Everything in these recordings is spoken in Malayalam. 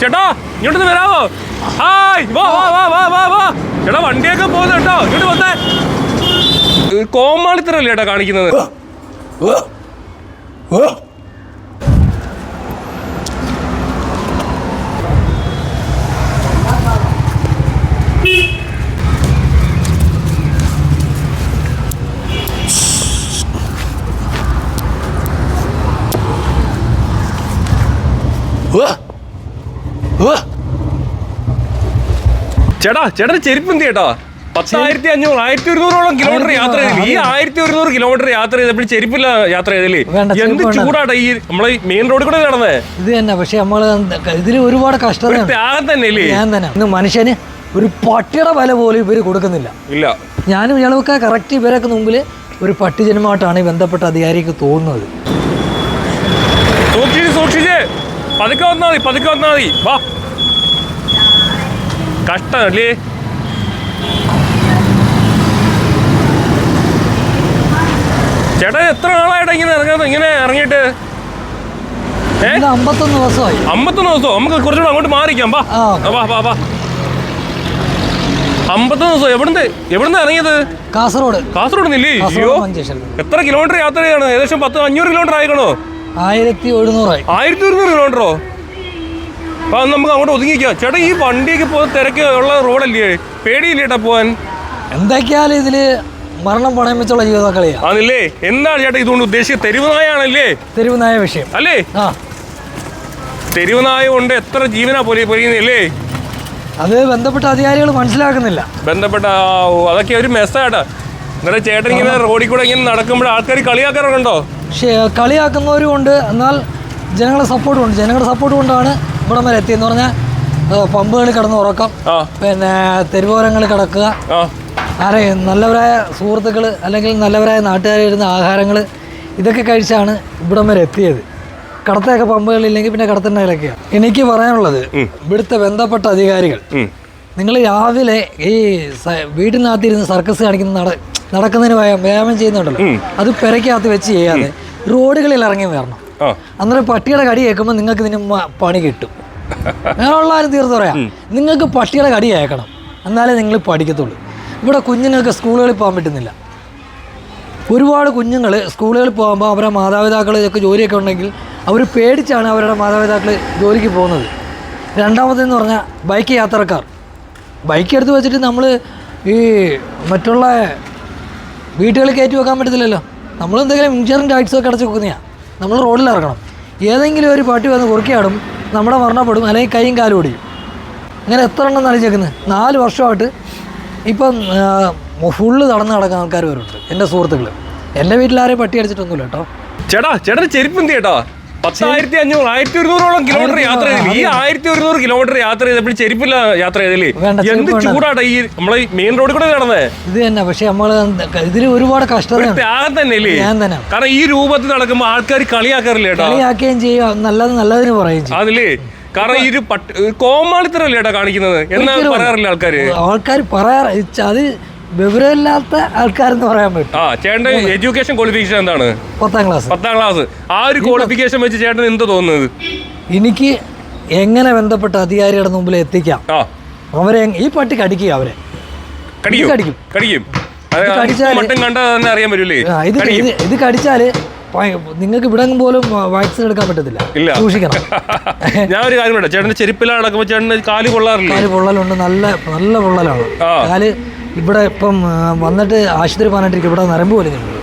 ചേട്ടാ ഇങ്ങോട്ട് വരാമോ ഹായ് വാ വാ വാ വാ വാ വാ. ചേട്ടാ വണ്ടിയൊക്കെ പോകുന്നു കേട്ടോ. ഇങ്ങോട്ട് വന്നേ. കോമാളിത്തരല്ലേ ചേട്ടാ കാണിക്കുന്നത്? ചേട്ടാ ചേട്ടന് ചെരുപ്പ് എന്ത് ചേട്ടാ പത്തായിരത്തി അഞ്ഞൂറ് ആയിരത്തി ഒരുന്നൂറോളം കിലോമീറ്റർ യാത്ര ചെയ്തില്ലേ ഈ ആയിരത്തി ഒരുന്നൂറ് കിലോമീറ്റർ യാത്ര ചെയ്തപ്പോൾ ചെരുപ്പില്ല യാത്ര ചെയ്തില്ലേ എന്ത് ചൂടാട്ടാ ഈ നമ്മളെ മെയിൻ റോഡിൽ കൂടെ നടന്നേ? ഇത് തന്നെ പക്ഷെ നമ്മൾ ഇതിൽ ഒരുപാട് കഷ്ടത ത്യാഗം തന്നെ അല്ലേ ഞാൻ തന്നെ. ഇന്ന് മനുഷ്യന് ഒരു പട്ടിയുടെ വില പോലും ഇവർ കൊടുക്കുന്നില്ല. ഇല്ല. ഞാനും ഇയാളൊക്കെ കറക്റ്റ് ഇവരൊക്കെ മുമ്പിൽ ഒരു പട്ടി ജന്മമായിട്ടാണ് ബന്ധപ്പെട്ട അധികാരിക്ക് തോന്നുന്നത്. പതുക്കെ വന്നാ മതി പതുക്കെ വന്നാ മതി. വാ. കഷ്ടം അല്ലേ? ചേട്ടാ എത്ര നാളായിട്ട് ഇങ്ങനെ ഇറങ്ങാൻ ഇങ്ങനെ ഇറങ്ങിയിട്ട്? അമ്പത്തൊന്ന് ദിവസമായി. അമ്പത്തൊന്ന് ദിവസം നമുക്ക് കുറച്ചുകൂടെ അങ്ങോട്ട് മാറിക്കാം. വാ. വാ വാ വാ. അമ്പത്തൊന്ന് ദിവസം എവിടുന്ന് എവിടുന്ന് ഇറങ്ങിയത്? കാസർഗോഡ്. കാസർഗോഡ് നില്ലേ അയ്യോ എത്ര കിലോമീറ്റർ യാത്രയാണ്? ചെയ്യാണ് ഏകദേശം പത്ത് അഞ്ഞൂറ് കിലോമീറ്റർ ആയിക്കണോ? ആയിരത്തി ഒരുന്നൂറായി. ആയിരത്തി ഒരുന്നൂറ് കിലോമീറ്ററോ അപ്പൊ നമുക്ക് അങ്ങോട്ട് ഒതുങ്ങിക്കാം. ചേട്ടാ ഈ വണ്ടിയൊക്കെ പോകുന്ന തിരക്ക് ഉള്ള റോഡല്ലേ? പേടിയില്ലേ ചേട്ടാ പോവാൻ? എന്തൊക്കെയാലും ഇതിൽ മരണം പണയം വെച്ചുള്ള ജീവിത ആണല്ലേ? എന്താണ് ചേട്ടാ ഇതുകൊണ്ട് ഉദ്ദേശിച്ചത്? തെരുവുനായ ആണല്ലേ തെരുവുനായ വിഷയം. അല്ലേ? ആ. തെരുവുനായ കൊണ്ട് എത്ര ജീവനാ പൊലി പൊലിയുന്നില്ലേ അത് ബന്ധപ്പെട്ട അധികാരികൾ മനസ്സിലാക്കുന്നില്ല. ബന്ധപ്പെട്ട അതൊക്കെ ഒരു മെസ്സാട്ടാ എന്നിട്ട് ചേട്ടൻ ഇങ്ങനെ റോഡിൽ കൂടെ ഇങ്ങനെ നടക്കുമ്പോൾ ആൾക്കാർ കളിയാക്കാറുണ്ടോ കളിയാക്കുന്നവരും ഉണ്ട് എന്നാൽ ജനങ്ങളുടെ സപ്പോർട്ടും ഉണ്ട് ജനങ്ങളുടെ സപ്പോർട്ട് കൊണ്ടാണ് ഇവിടം വരെ എത്തിയെന്ന് പറഞ്ഞാൽ പമ്പുകളിൽ കിടന്ന് ഉറക്കം പിന്നെ തെരുവോരങ്ങളിൽ കിടക്കുക ആരെയും ആരെ നല്ലവരായ സുഹൃത്തുക്കൾ അല്ലെങ്കിൽ നല്ലവരായ നാട്ടുകാരിരുന്ന ആഹാരങ്ങൾ ഇതൊക്കെ കഴിച്ചാണ് ഇവിടം വരെ എത്തിയത്. കടത്തൊക്കെ പമ്പുകളില്ലെങ്കിൽ പിന്നെ കടത്തിന്റെ ഇലക്കെയാണ് എനിക്ക് പറയാനുള്ളത് ഇവിടുത്തെ ബന്ധപ്പെട്ട അധികാരികൾ നിങ്ങൾ രാവിലെ ഈ വീടിനകത്തിരുന്ന് സർക്കസ് കാണിക്കുന്ന നട നടക്കുന്നതിന് വ്യായാമം വ്യായാമം ചെയ്യുന്നുണ്ടല്ലോ അത് പെരക്കകത്ത് വെച്ച് ചെയ്യാതെ റോഡുകളിൽ ഇറങ്ങി വരണം. അന്നേരം പട്ടിയുടെ കടി കേൾക്കുമ്പോൾ നിങ്ങൾക്ക് ഇതിന് പണി കിട്ടും. അങ്ങനെയുള്ള ആരും തീർത്ത് പറയാം. നിങ്ങൾക്ക് പട്ടിയുടെ കടി കേൾക്കണം. എന്നാലേ നിങ്ങൾ പഠിക്കത്തുള്ളൂ. ഇവിടെ കുഞ്ഞുങ്ങൾക്ക് സ്കൂളുകളിൽ പോകാൻ പറ്റുന്നില്ല. ഒരുപാട് കുഞ്ഞുങ്ങൾ സ്കൂളുകളിൽ പോകുമ്പോൾ അവരുടെ മാതാപിതാക്കൾ ഇതൊക്കെ ജോലിയൊക്കെ ഉണ്ടെങ്കിൽ അവർ പേടിച്ചാണ് അവരുടെ മാതാപിതാക്കൾ ജോലിക്ക് പോകുന്നത്. രണ്ടാമതെന്ന് പറഞ്ഞാൽ ബൈക്ക് യാത്രക്കാർ. ബൈക്ക് എടുത്ത് വെച്ചിട്ട് നമ്മൾ ഈ മറ്റുള്ള വീട്ടുകളിൽ കയറ്റി വെക്കാൻ പറ്റത്തില്ലല്ലോ. നമ്മൾ എന്തെങ്കിലും ഇൻഷുറൻസ് ടാക്സ് ഒക്കെ അടച്ച് വെക്കുന്നതാണ് നമ്മൾ റോഡിൽ ഇറങ്ങണം. ഏതെങ്കിലും ഒരു പാട്ടി വന്ന് കുറുക്കിയാടും നമ്മുടെ മരണപ്പെടും അല്ലെങ്കിൽ കൈയും കാലും ഓടിയും അങ്ങനെ എത്ര എണ്ണം നനച്ചേക്കുന്നത് നാല് വർഷമായിട്ട് ഇപ്പം ഫുള്ള് നടന്ന് നടക്കുന്ന ആൾക്കാർ വരുന്നുണ്ട്. എന്റെ സുഹൃത്തുക്കൾ എന്റെ വീട്ടിലാരെയും പട്ടി അടിച്ചിട്ടൊന്നുമില്ല കേട്ടോ. ചേട്ടാ ചേട്ടൻ ചെരുപ്പ് എന്ത് ചേട്ടാ പത്തായിരത്തി അഞ്ഞൂറ് ആയിരത്തി ഒരുന്നൂറോളം കിലോമീറ്റർ യാത്ര ചെയ്തില്ലേ ഈ ആയിരത്തി ഒരുന്നൂറ് കിലോമീറ്റർ യാത്ര ചെയ്തപ്പോൾ ചെരുപ്പില്ല യാത്ര ചെയ്തില്ലേ എന്ത് ചൂടാണ് ഈ നമ്മളെ മെയിൻ റോഡിൽ കൂടെ നടന്നേ? ഇത് തന്നെ പക്ഷെ നമ്മൾ ഇതിൽ ഒരുപാട് കഷ്ടം ത്യാഗം തന്നെ അല്ലേ കാരണം ഈ രൂപത്തിൽ നടക്കുമ്പോൾ ആൾക്കാർ കളിയാക്കാറില്ല കളിയാക്കുകയും ചെയ്യും നല്ലത് നല്ലതിന് പറയും അതില്ലേ കാരണം ഈ ഒരു പട്ട് കോമാളിത്തരല്ലേ കാണിക്കുന്നത്? എന്നാ പറയാറില്ല ആൾക്കാർ ആൾക്കാർ പറയാറ് അത് വിവരമില്ലാത്ത ആൾക്കാരെന്ന് പറയാൻ പറ്റും. ആ ചേട്ടൻ എഡ്യൂക്കേഷൻ ക്വാളിഫിക്കേഷൻ എന്താണ്? പത്താം ക്ലാസ്. പത്താം ക്ലാസ്. ആ ഒരു ക്വാളിഫിക്കേഷൻ വെച്ച് ചേട്ടൻ എന്ത് തോന്നുന്നത്? എനിക്ക് എങ്ങനെ ബന്ധപ്പെട്ട അധികാരിയുടെ മുമ്പിൽ എത്തിക്കാം? അവരെ ഈ പട്ടി കടിക്കുക അവരെ. കടിക്കും. ഇത് കടിച്ചാൽ നിങ്ങൾക്ക് ഇവിടെ പോലും വാക്സിൻ എടുക്കാൻ പറ്റത്തില്ല. ഇല്ല. സൂക്ഷിക്കണം. ഞാൻ ഒരു കാര്യം ചേട്ടന്റെ ചെരുപ്പിലാണ് ചേട്ടൻ ചേട്ടന് കാൽ കൊള്ളാറില്ല കാൽ പൊള്ളലുണ്ട്. നല്ല നല്ല പൊള്ളലാണ്. കാൽ ഇവിടെ ഇപ്പം വന്നിട്ട് ആശുപത്രി പോകാനായിട്ട് ഇവിടെ നരമ്പ് വലിഞ്ഞിട്ടുണ്ട്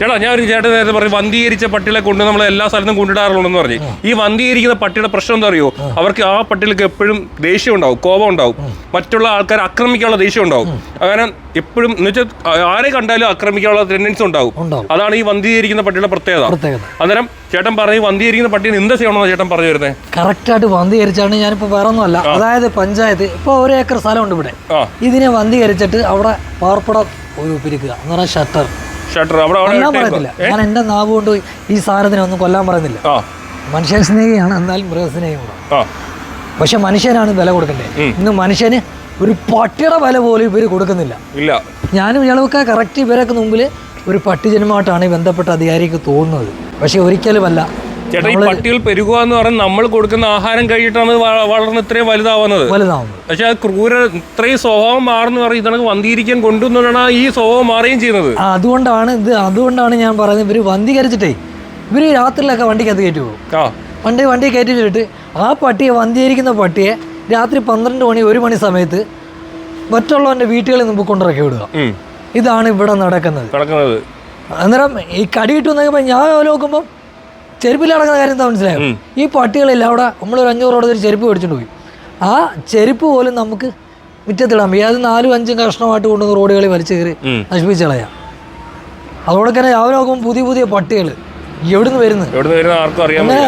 ചേട്ടാ ഞാൻ ഒരു ചേട്ടൻ നേരത്തെ പറഞ്ഞു വന്ധീകരിച്ച പട്ടികളെ കൊണ്ട് നമ്മൾ എല്ലാ സ്ഥലത്തും കൊണ്ടിടാറുള്ളൂ പറഞ്ഞു. ഈ വന്ധീകരിക്കുന്ന പട്ടിയുടെ പ്രശ്നം എന്താ അറിയോ? അവർക്ക് ആ പട്ടികൾക്ക് എപ്പോഴും ദേഷ്യം ഉണ്ടാവും കോപം ഉണ്ടാവും. മറ്റുള്ള ആൾക്കാരെ ആക്രമിക്കാനുള്ള ദേഷ്യം ഉണ്ടാവും. അങ്ങനെ എപ്പോഴും എന്ന് വെച്ചാൽ ആരെ കണ്ടാലും ആക്രമിക്കാനുള്ള ടെൻഡൻസി ഉണ്ടാവും. അതാണ് ഈ വന്ധീകരിക്കുന്ന പട്ടിയുടെ പ്രത്യേകത. അന്നേരം ചേട്ടൻ പറഞ്ഞു വന്ധീകരിക്കുന്ന പട്ടിയെ എന്ത് ചെയ്യണമെന്ന് ചേട്ടൻ പറഞ്ഞു വരുന്നത് കറക്റ്റായിട്ട് വന്ധീകരിച്ചാണ് ഞാനിപ്പോൾ വേറെ ഒന്നുമല്ല അതായത് പഞ്ചായത്ത് ഇപ്പോൾ ഒരു ഏക്കർ സ്ഥലമുണ്ട് ഇവിടെ. ഇതിനെ വന്ധീകരിച്ചിട്ട് അവിടെ പാർപ്പിടം ഒരു പിരിക്കുക എന്ന് പറഞ്ഞാൽ ഷട്ടർ ഷട്ടർ അവിടെ കൊല്ലാൻ പറയത്തില്ല. ഞാൻ എന്റെ നാവ് കൊണ്ട് ഈ സാധനത്തിനെ ഒന്നും കൊല്ലാൻ പറയുന്നില്ല മനുഷ്യ സ്നേഹിയാണ് എന്നാലും മൃഗസ്നേഹിയും കൂടെ പക്ഷെ മനുഷ്യനാണ് വില കൊടുക്കേണ്ടത് ഇന്ന് മനുഷ്യന് ഒരു പട്ടിയുടെ വില പോലും ഇവർ കൊടുക്കുന്നില്ല. ഇല്ല. ഞാനും ഇയാളൊക്കെ കറക്റ്റ് ഇവരൊക്കെ മുമ്പിൽ ഒരു പട്ടി ജന്മമായിട്ടാണ് ബന്ധപ്പെട്ട അധികാരിക്ക് തോന്നുന്നത്. പക്ഷെ ഒരിക്കലുമല്ല. ചേട്ടാ ഈ പട്ടികൾ പെരുകുക എന്ന് പറഞ്ഞാൽ നമ്മൾ കൊടുക്കുന്ന ആഹാരം കഴിഞ്ഞിട്ടാണ് വളർന്ന് ഇത്രയും വലുതാവുന്നത്. വലുതാവുന്നത്. പക്ഷെ ആ ക്രൂര ഇത്രയും സ്വഭാവം മാറുന്നു പറയും ഇതണക്ക് വന്തിയിരിക്കാൻ കൊണ്ടുവന്നാണ് ഈ സ്വഭാവം മാറുകയും ചെയ്യുന്നത്. അതുകൊണ്ടാണ് ഇത് അതുകൊണ്ടാണ് ഞാൻ പറയുന്നത്. ഇവർ വന്ധീകരിച്ചിട്ടേ ഇവർ രാത്രിയിലൊക്കെ വണ്ടിക്കകത്ത് കയറ്റി പോകും. വണ്ടി വണ്ടി കയറ്റി വെച്ചിട്ട് ആ പട്ടിയെ വന്ധീകരിക്കുന്ന പട്ടിയെ രാത്രി പന്ത്രണ്ട് മണി ഒരു മണി സമയത്ത് മറ്റുള്ളവന്റെ വീട്ടുകളിൽ നിന്ന് കൊണ്ടിറക്കി വിടുക. ഇതാണ് ഇവിടെ നടക്കുന്നത്. അന്നേരം ഈ കടി ഞാൻ നോക്കുമ്പോൾ ചെരുപ്പിൽ നടക്കുന്ന കാര്യം എന്താ മനസ്സിലായോ? ഈ പട്ടികളെല്ലാം അവിടെ നമ്മളൊരു റോഡ് ഒരു ചെരുപ്പ് മേടിച്ചിട്ട് പോയി. ആ ചെരുപ്പ് പോലും നമുക്ക് മുറ്റത്തിടാൻ വയ്യ. അത് നാലും അഞ്ചും കഷ്ണമായിട്ട് കൊണ്ടുവന്ന് റോഡുകളിൽ വലിച്ചു കയറി. നശിപ്പിച്ച് കളയാം. അതോടെ തന്നെ രാവിലെ നോക്കുമ്പോൾ പുതിയ പുതിയ പട്ടികൾ എവിടുന്ന് വരുന്നത്? അങ്ങനെ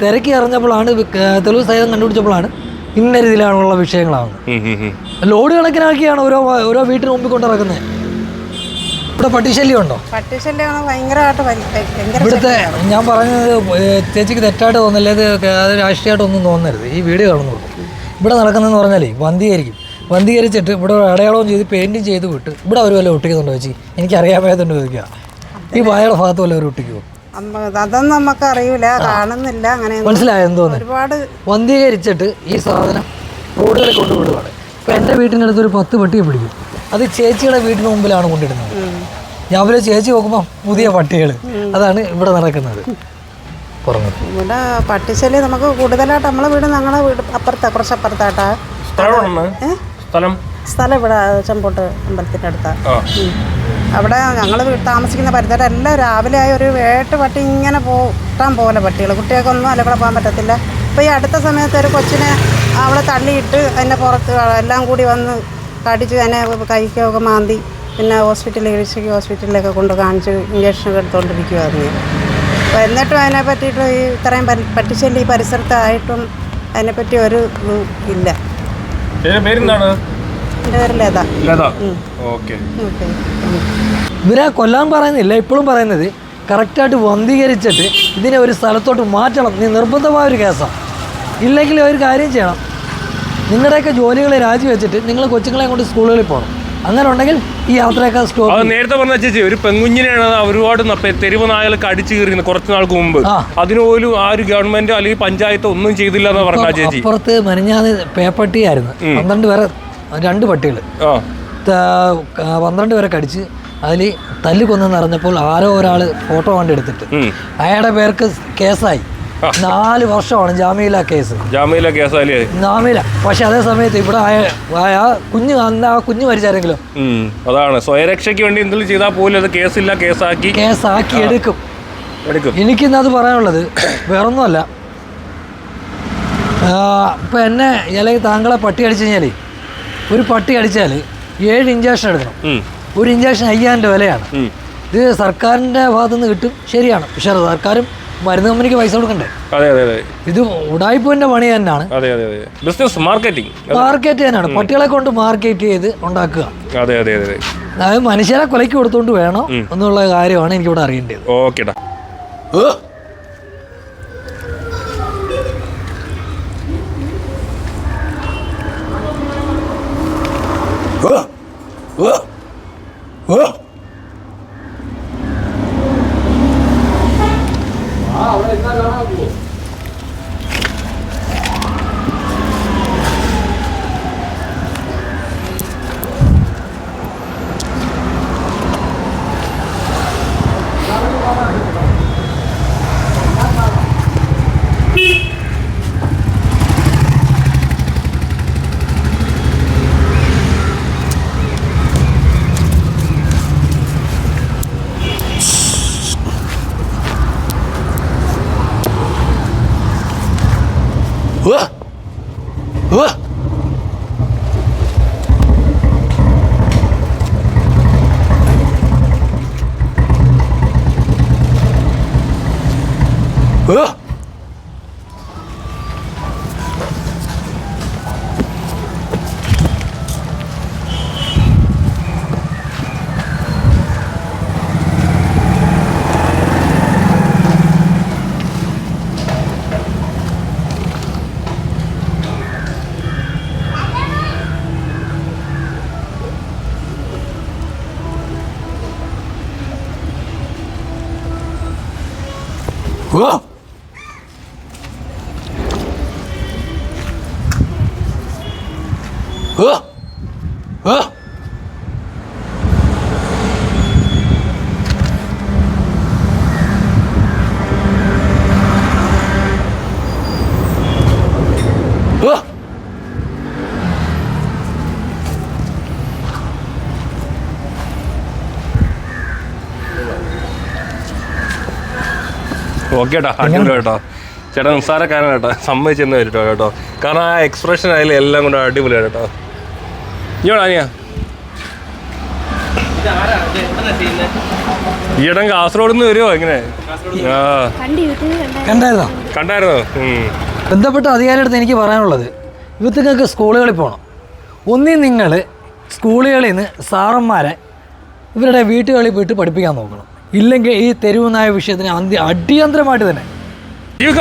തിരക്കി അറിഞ്ഞപ്പോഴാണ് തെളിവ് സഹിതം കണ്ടുപിടിച്ചപ്പോഴാണ് ഇന്ന രീതിയിലാണുള്ള വിഷയങ്ങളാവുന്നത്. ലോഡ് കണക്കിനാക്കിയാണ് ഓരോ ഓരോ വീട്ടിന് മുമ്പിൽ കൊണ്ടിറക്കുന്നത് ഇവിടെ പട്ടിശല്യം ഉണ്ടോ? പട്ടിശല്യം ഭയങ്കരമായിട്ട് ഭയ- ഭയങ്കര ഇവിടുത്തെ ഞാൻ പറഞ്ഞത് ചേച്ചിക്ക് തെറ്റായിട്ട് തോന്നില്ല ഇത് രാഷ്ട്രീയമായിട്ട് അത് രാഷ്ട്രീയമായിട്ടൊന്നും തോന്നരുത്. ഈ വീഡിയോ കാണുന്നുള്ളൂ ഇവിടെ നടക്കുന്നതെന്ന് പറഞ്ഞാലേ വന്ധീകരിക്കും. വന്ധീകരിച്ചിട്ട് ഇവിടെ അടയാളവും ചെയ്ത് പെയിന്റും ചെയ്ത് വിട്ട് ഇവിടെ അവർ വല്ല ഒട്ടിക്കുന്നുണ്ടോ ചേച്ചി? എനിക്കറിയാൻ മേതുണ്ട് ചോദിക്കുക. ഈ വായയുടെ ഭാഗത്ത് വല്ല അവർ ഒട്ടിക്കുമോ അതൊന്നും നമുക്ക് അറിയില്ല കാണുന്നില്ല. അങ്ങനെ മനസ്സിലായോ എന്തോന്ന് ഒരുപാട് വന്ധീകരിച്ചിട്ട് ഈ സാധനം റോഡുകളിൽ കൊണ്ടുവിടുകയാണ് ഇപ്പം എന്റെ വീട്ടിനടുത്ത് ഒരു പത്ത് പട്ടിയെ പിടിക്കും. അത് ചേച്ചിയുടെ വീടിന് മുമ്പിലാണ് കൊണ്ടിടുന്നത്. രാവിലെ ചേച്ചി നോക്കുമ്പോൾ പുതിയ പട്ടികൾ അതാണ് ഇവിടെ നടക്കുന്നത്. പറഞ്ഞത് ഇവിടെ പട്ടിശല്യം നമുക്ക് കൂടുതലായിട്ട് നമ്മളെ വീട് ഞങ്ങളെ വീട് അപ്പുറത്താ കുറച്ച് അപ്പുറത്താട്ടാ സ്ഥലം? സ്ഥലം ഇവിടെ ചെമ്പോട്ട് അമ്പലത്തിന്റെ അടുത്താണ് അവിടെ ഞങ്ങൾ താമസിക്കുന്ന പരിസരം എല്ലാം രാവിലെ ആയി ഒരു വേട്ട് പട്ടി ഇങ്ങനെ പോട്ടാൻ പോലെ പട്ടികൾ കുട്ടികൾക്കൊന്നും അല്ല കൂടെ പോകാൻ പറ്റത്തില്ല. ഇപ്പോൾ ഈ അടുത്ത സമയത്ത് ഒരു കൊച്ചിനെ അവളെ തള്ളിയിട്ട് അതിന്റെ പുറത്ത് എല്ലാം കൂടി വന്ന് കടിച്ച് തന്നെ കൈക്കൊക്കെ മാന്തി. പിന്നെ ഹോസ്പിറ്റലിൽ ഇഴിച്ചക്ക് ഹോസ്പിറ്റലിലൊക്കെ കൊണ്ട് കാണിച്ച് ഇഞ്ചക്ഷനൊക്കെ എടുത്തുകൊണ്ടിരിക്കുമായിരുന്നു അപ്പോൾ എന്നിട്ടും അതിനെ പറ്റിയിട്ട് ഈ ഇത്രയും പട്ടിശല്യം ഈ പരിസരത്തായിട്ടും അതിനെപ്പറ്റി ഒരു ഇല്ല. ഇവരെ കൊല്ലാൻ പറയുന്നില്ല ഇപ്പോഴും പറയുന്നത് കറക്റ്റായിട്ട് വന്ധീകരിച്ചിട്ട് ഇതിനെ ഒരു സ്ഥലത്തോട്ട് മാറ്റണം. നീ നിർബന്ധമായ ഒരു കേസാണ് ഇല്ലെങ്കിൽ ഒരു കാര്യം ചെയ്യണം. നിങ്ങളുടെയൊക്കെ ജോലികൾ രാജിവെച്ചിട്ട് നിങ്ങൾ കൊച്ചുങ്ങളെ കൊണ്ട് സ്കൂളുകളിൽ പോകണം. അങ്ങനെ ഉണ്ടെങ്കിൽ ഈ യാത്രയൊക്കെ സ്റ്റോപ്പ് അത് നേരത്തെ പറഞ്ഞ ചേച്ചി ഒരു പെങ്കുഞ്ഞിനെയാണ് ഒരുപാട് തെരുവ് നായകളൊക്കെ അടിച്ചു കയറിയത് കുറച്ച് നാൾക്ക് മുമ്പ്. അതിനുപോലും അതിന് പോലും ആ ഒരു ഗവൺമെന്റ് അല്ലെങ്കിൽ പഞ്ചായത്ത് ഒന്നും ചെയ്തില്ല എന്ന് പറഞ്ഞ ചേച്ചി. അപ്പുറത്ത് മെനഞ്ഞാന്ന് പേപ്പട്ടിയായിരുന്നു. പന്ത്രണ്ട് പേരെ രണ്ട് പട്ടികൾ പന്ത്രണ്ട് പേരെ കടിച്ച് അതിൽ തല്ല് കൊന്നെന്ന് അറിഞ്ഞപ്പോൾ ആരോ ഒരാൾ ഫോട്ടോ കണ്ടെടുത്തിട്ട്. അയാളുടെ പേർക്ക് കേസായി. നാല് വർഷമാണ് ജാമ്യയില കേസ്. ജാമ്യയില കേസ് ജാമ്യയില. പക്ഷെ അതേ സമയത്ത് ഇവിടെ ആ കുഞ്ഞ് അന്ന് ആ കുഞ്ഞ് മരിച്ചാരെങ്കിലും. അതാണ്. സ്വയരക്ഷയ്ക്ക് വേണ്ടി എന്തെങ്കിലും ചെയ്താൽ പോലും അത് കേസില്ല കേസാക്കി. കേസാക്കി എടുക്കും. എടുക്കും. എനിക്കിന്ന് അത് പറയാനുള്ളത് വേറൊന്നുമല്ല. ഇപ്പം എന്നെ അല്ലെങ്കിൽ താങ്കളെ പട്ടി അടിച്ചു കഴിഞ്ഞാൽ ഒരു പട്ടി അടിച്ചാൽ ഏഴ് ഇഞ്ചക്ഷൻ എടുക്കണം. ഒരു ഇഞ്ചക്ഷൻ അയ്യായിരം രൂപ വിലയാണ്. ഇത് സർക്കാരിന്റെ ഭാഗത്തുനിന്ന് കിട്ടും. ശരിയാണ്. പക്ഷേ സർക്കാരും മരുന്ന് കമ്പനിക്ക് പൈസ കൊടുക്കണ്ടേ? അതെ അതെ അതെ. ഇത് ഉടായ്പൂവിന്റെ പണി തന്നെയാണ്. അതെ അതെ അതെ. ബിസിനസ് മാർക്കറ്റിംഗ് മാർക്കറ്റ് തന്നെയാണ്. പട്ടികളെ കൊണ്ട് മാർക്കറ്റ് ചെയ്ത് ഉണ്ടാക്കുക. അതെ അതെ അതെ അതായത് മനുഷ്യരെ കൊലയ്ക്ക് കൊടുത്തോണ്ട് വേണം എന്നുള്ള കാര്യമാണ് എനിക്കിവിടെ അറിയേണ്ടത്. ഓക്കേടാ Whoa! Whoa! Vai, vai lá, amor. Okay ചേട്ടാ അടിപൊളി കേട്ടോ ചേട്ടാ നിസ്സാരക്കാരൻ കേട്ടോ. സമ്മതിച്ചെന്ന് വരട്ടോ കേട്ടോ. കാരണം ആ എക്സ്പ്രഷൻ ആയാലും എല്ലാം കൊണ്ട് അടിപൊളിയാണ് കേട്ടോ ഇങ്ങോട്ടാ അനിയാ ഈയിടം കാസർഗോഡ് നിന്ന് വരുമോ എങ്ങനെ കണ്ടായിരുന്നോ. കണ്ടായിരുന്നോ. ബന്ധപ്പെട്ട അധികാരിയുടെ അടുത്ത് എനിക്ക് പറയാനുള്ളത് ഇവർക്ക് സ്കൂളുകളിൽ പോകണം ഒന്നീ നിങ്ങൾ സ്കൂളുകളിൽ നിന്ന് സാറന്മാരെ ഇവരുടെ വീട്ടുകളിൽ പോയിട്ട് പഠിപ്പിക്കാൻ നോക്കണം. ഇല്ലെങ്കിൽ ഈ തെരുവുനായ വിഷയത്തിന് അന്ത്യ അടിയന്തരമായിട്ട് തന്നെ ഇക്ക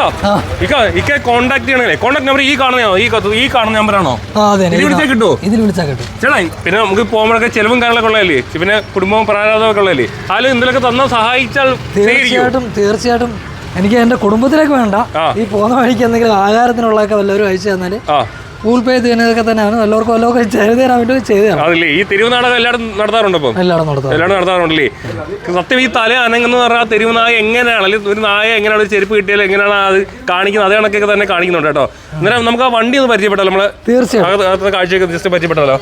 ചെയ്യണേ നമ്പർ ഈ ഈ ഈ കാണുന്ന നമ്പറാണോ ആ അതെ ഇതിൽ വിളിച്ചാൽ കിട്ടുമോ ഇതിൽ വിളിച്ചാൽ കിട്ടും. ചേട്ടാ പിന്നെ നമുക്ക് പോകുമ്പോഴൊക്കെ ചെലവും കാര്യങ്ങളൊക്കെ ഉള്ളതല്ലേ? പിന്നെ കുടുംബവും പ്രാരാധമൊക്കെ ഉള്ളതല്ലേ? അതിൽ എന്തെങ്കിലുമൊക്കെ തന്നാൽ സഹായിച്ചാൽ തീർച്ചയായിട്ടും തീർച്ചയായിട്ടും. എനിക്ക് എന്റെ കുടുംബത്തിലേക്ക് വേണ്ട. ഈ പോകുന്ന വഴിക്ക് എന്തെങ്കിലും ആഹാരത്തിനുള്ളതൊക്കെ വല്ലവരും അയച്ചു തന്നാൽ ഗൂഗിൾ പേ ചെയ്യുന്നതൊക്കെ തന്നെയാണ്. എല്ലാവർക്കും എല്ലാവർക്കും ചെയ്തു തരാൻ വേണ്ടി ചെയ്തു തരാം. അതല്ലേ ഈ തെരുവ് നാടകം എല്ലാവരും നടത്താറുണ്ട് ഇപ്പം? എല്ലാവരും നടത്താം എല്ലാവരും നടത്താറുണ്ടല്ലേ? സത്യം ഈ തല അനങ്ങെന്ന് പറഞ്ഞാൽ തെരുവ് നായ എങ്ങനെയാണ്? അല്ലെങ്കിൽ ഒരു നായ എങ്ങനെയാണ്? ഒരു ചെരുപ്പ് കിട്ടിയാൽ എങ്ങനെയാണ് അത് കാണിക്കുന്നത്? അതേ കണക്കൊക്കെ തന്നെ കാണിക്കുന്നുണ്ട് കേട്ടോ. അന്നേരം നമുക്ക് ആ വണ്ടി ഒന്ന് പരിചയപ്പെട്ടാലോ? നമ്മൾ തീർച്ചയായും. കാഴ്ചയൊക്കെ ജസ്റ്റ് പരിചയപ്പെട്ടാലോ?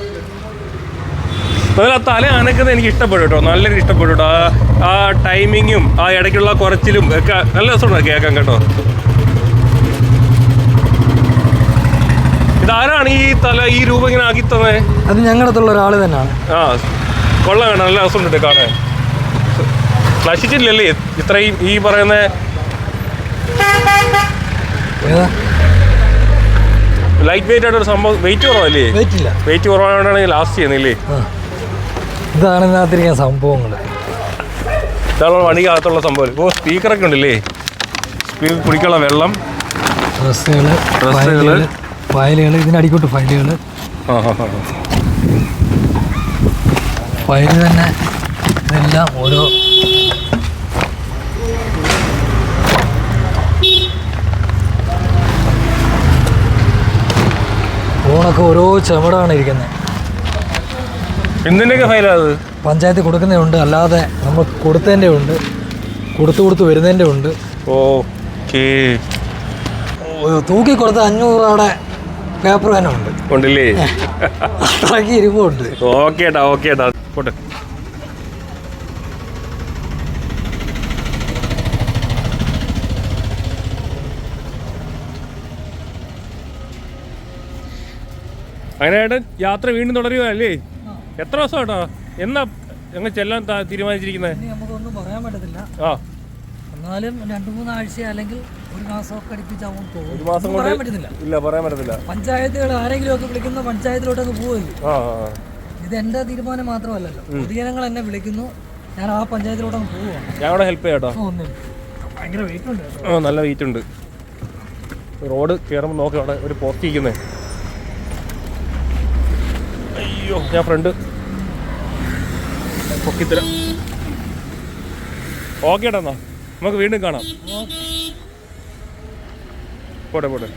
അതിൽ ആ തല അനക്കുന്നത് എനിക്ക് ഇഷ്ടപ്പെടും കേട്ടോ. നല്ല ഇഷ്ടപ്പെടും കേട്ടോ. ആ ആ ടൈമിങ്ങും ആ ഇടയ്ക്കുള്ള കുറച്ചിലും ഒക്കെ നല്ല രസമുണ്ട് കേൾക്കാൻ കേട്ടോ. ഇതാരാണ് ഈ തല ഈ രൂപം ഇങ്ങനെ ആക്കി തന്നെ? അത് ഞങ്ങളുടെ അടുത്തുള്ള ഒരാൾ തന്നെയാണ്. ആ കൊള്ളാം വേണം നല്ല രസമുണ്ട് കാണാൻ. നശിച്ചില്ലല്ലേ ഇത്രയും ഈ പറയുന്ന ലൈറ്റ് വെയിറ്റ് ആയിട്ട് ഒരു സംഭവം വെയിറ്റ് കുറവല്ലേ? വെയിറ്റ് ഇല്ല. വെയിറ്റ് ലാസ്റ്റ് ചെയ്യുന്നില്ലേ? ഇതാണ് ഇതിനകത്തിരിക്കുന്ന സംഭവങ്ങൾ. ഇതാണ് വണ്ടിക്കകത്തുള്ള സംഭവം. ഓ സ്പീക്കറൊക്കെ ഉണ്ടല്ലേ? സ്പീക്കർ കുടിക്കാനുള്ള വെള്ളം. ഡ്രസ്സുകൾ ഡ്രസ്സുകൾ. ഫയലുകൾ ഇതിനടിക്കോട്ട് ഫയലുകൾ. ഫയൽ തന്നെ ഇതെല്ലാം ഓരോ ഫോണൊക്കെ ഓരോ ചെമടാണ് ഇരിക്കുന്നത് എന്തിന്റെയൊക്കെ ഫയലാണ് പഞ്ചായത്ത് പഞ്ചായത്തിൽ കൊടുക്കുന്നതുണ്ട് അല്ലാതെ നമ്മൾ കൊടുത്തതിന്റെ ഉണ്ട് കൊടുത്തു കൊടുത്ത് വരുന്നതിന്റെ ഉണ്ട്. ഓക്കേ. ഓ, തൂക്കി കൊടുത്ത അഞ്ഞൂറ് രൂപയുടെ ഉണ്ട്. ഉണ്ടല്ലേ? അത്രയ്ക്ക് ഇരുമ്പുണ്ട് ഓക്കെ ഏട്ടാ ഓക്കെ ഏട്ടാ. പോട്ടെ. അങ്ങനെ ഏട്ടൻ യാത്ര വീണ്ടും തുടരുകയല്ലേ എത്ര ദിവസം കേട്ടോ എന്നാ ഞങ്ങൾ ചെല്ലാൻ തീരുമാനിച്ചിരിക്കുന്നത് ഇനി നമുക്കൊന്നും പറയാൻ പറ്റത്തില്ല. ആ. എന്നാലും രണ്ട് മൂന്നാഴ്ച അല്ലെങ്കിൽ ഒരു മാസമൊക്കെ അടുപ്പിച്ചാവും ഒരു മാസം കൊണ്ട് പറ്റുന്നില്ല. ഇല്ല പറയാൻ പറ്റത്തില്ല. പഞ്ചായത്തുകൾ ആരെങ്കിലും ഒക്കെ വിളിക്കുന്ന പഞ്ചായത്തിലോട്ടൊക്കെ പോവില്ല ആ ആ, ആ. ഇത് എന്റെ തീരുമാനം മാത്രമല്ലല്ലോ. പൊതുജനങ്ങൾ എന്നെ വിളിക്കുന്നു. ഞാൻ ആ പഞ്ചായത്തിലോട്ടങ്ങ് പോവുകയാണ്. അവിടെ ഹെൽപ്പ് ചെയ്യാം കേട്ടോ. ഒന്നും ഭയങ്കര വെയിറ്റ് ഉണ്ട് കേട്ടോ. ആ നല്ല വെയിറ്റ് ഉണ്ട്. റോഡ് കയറുമ്പോൾ നോക്കി അവിടെ ഒരു പോസ്റ്റ് ഇരിക്കുന്നേ. അയ്യോ ഞാൻ ഫ്രണ്ട് പൊക്കിത്തരാം. ഓക്കെ ഏട്ടാ എന്നാ. നമുക്ക് വീണ്ടും കാണാം. പോട്ടെ പോട്ടെ